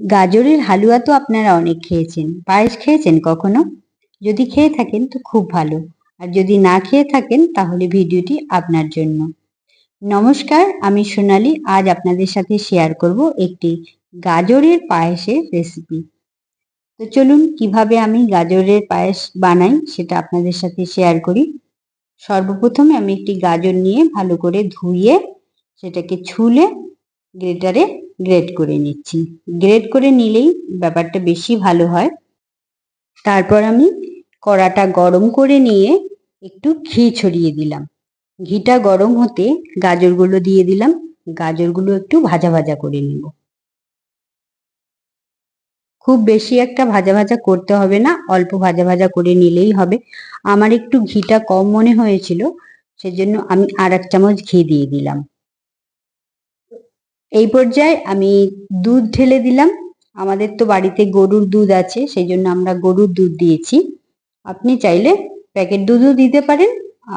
গাজরের হালুয়া তো আপনারা অনেক খেয়েছেন। পায়েস খেয়েছেন কখনো? যদি খেয়ে থাকেন তো খুব ভালো। আর যদি না খেয়ে থাকেন তাহলে ভিডিওটি আপনার জন্য। নমস্কার, আমি সোনালি। আজ আপনাদের সাথে শেয়ার করব একটি গাজরের পায়েসের রেসিপি তো চলুন, কীভাবে আমি গাজরের পায়েস বানাই সেটা আপনাদের সাথে শেয়ার করি। সর্বপ্রথমে আমি একটি গাজর নিয়ে ভালো করে ধুয়ে সেটাকে ছুলে গ্রেটারে গ্রেট করে নিচ্ছি। গ্রেট করে নিলেই ব্যাপারটা বেশি ভালো হয়। তারপর আমি কড়াটা গরম করে নিয়ে একটু ঘি ছড়িয়ে দিলাম। ঘিটা গরম হতে গাজরগুলো দিয়ে দিলাম। গাজরগুলো একটু ভাজা ভাজা করে নিব। খুব বেশি একটা ভাজা ভাজা করতে হবে না, অল্প ভাজা ভাজা করে নিলেই হবে। আমার একটু ঘিটা কম মনে হয়েছিল, সেজন্য আমি আর এক চামচ ঘি দিয়ে দিলাম। এই পর্যায়ে আমি দুধ ঢেলে দিলাম। আমাদের তো বাড়িতে গরুর দুধ আছে সেই জন্য আমরা গরুর দুধ দিয়েছি। আপনি চাইলে প্যাকেট দুধও দিতে পারেন,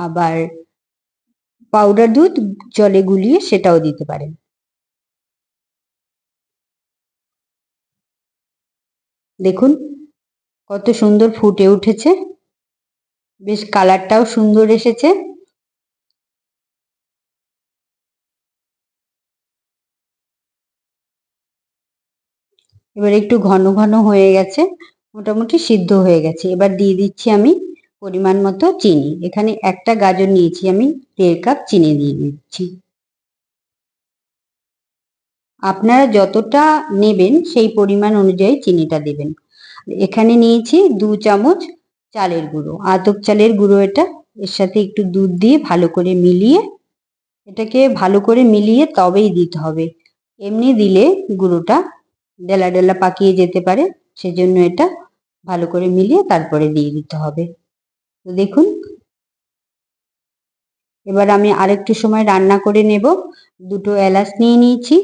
আবার পাউডার দুধ জলে গুলিয়ে সেটাও দিতে পারেন। দেখুন, কত সুন্দর ফুটে উঠেছে। বেশ কালারটাও সুন্দর এসেছে। এবার একটু ঘন ঘন হয়ে গেছে, মোটামুটি সিদ্ধ হয়ে গেছে। এবার দিয়ে দিচ্ছি আমি পরিমাণ মতো চিনি। এখানে একটা গাজর নিয়েছি আমি, দেড় কাপ চিনি দিয়ে দিচ্ছি। আপনারা যতটা নেবেন সেই পরিমাণ অনুযায়ী চিনিটা দেবেন। এখানে নিয়েছি দু চামচ চালের গুঁড়ো। আতপ চালের গুঁড়ো এটা, এর সাথে একটু দুধ দিয়ে ভালো করে মিলিয়ে, এটাকে ভালো করে মিলিয়ে তবেই দিতে হবে। এমনি দিলে গুঁড়োটা ডেলা ডেলা পাকিয়ে যেতে পারে, সেজন্য এটা ভালো করে মিলিয়ে তারপরে দিয়ে দিতে হবে। তো দেখুন, এবার আমি আরেকটু সময় রান্না করে নেব। দুটো এলাচ নিয়ে নিয়েছি,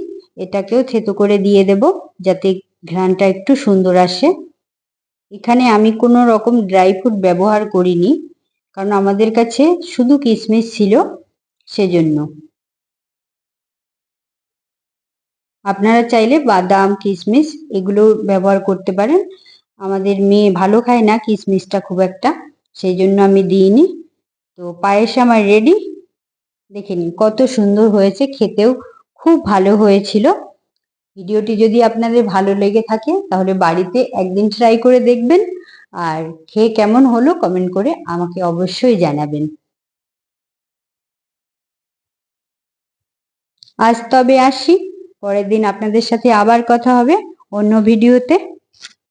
এটাকেও থেতো করে দিয়ে দেব যাতে ঘ্রাণটা একটু সুন্দর আসে। এখানে আমি কোনো রকম ড্রাই ফ্রুট ব্যবহার করিনি, কারণ আমাদের কাছে শুধু কিশমিশ ছিল, সেজন্য। আপনারা চাইলে বাদাম কিশমিশ এগুলো ব্যবহার করতে পারেন। আমাদের মেয়ে ভালো খায় না কিশমিশটা খুব একটা, সেই জন্য আমি দিইনি। তো পায়েস আমার রেডি দেখে নিন কত সুন্দর হয়েছে, খেতেও খুব ভালো হয়েছিল। ভিডিওটি যদি আপনাদের ভালো লেগে থাকে, তাহলে বাড়িতে একদিন ট্রাই করে দেখবেন। আর খেয়ে কেমন হলো কমেন্ট করে আমাকে অবশ্যই জানাবেন। আজ তবে আসি। পরের দিন আপনাদের সাথে আবার কথা হবে অন্য ভিডিওতে।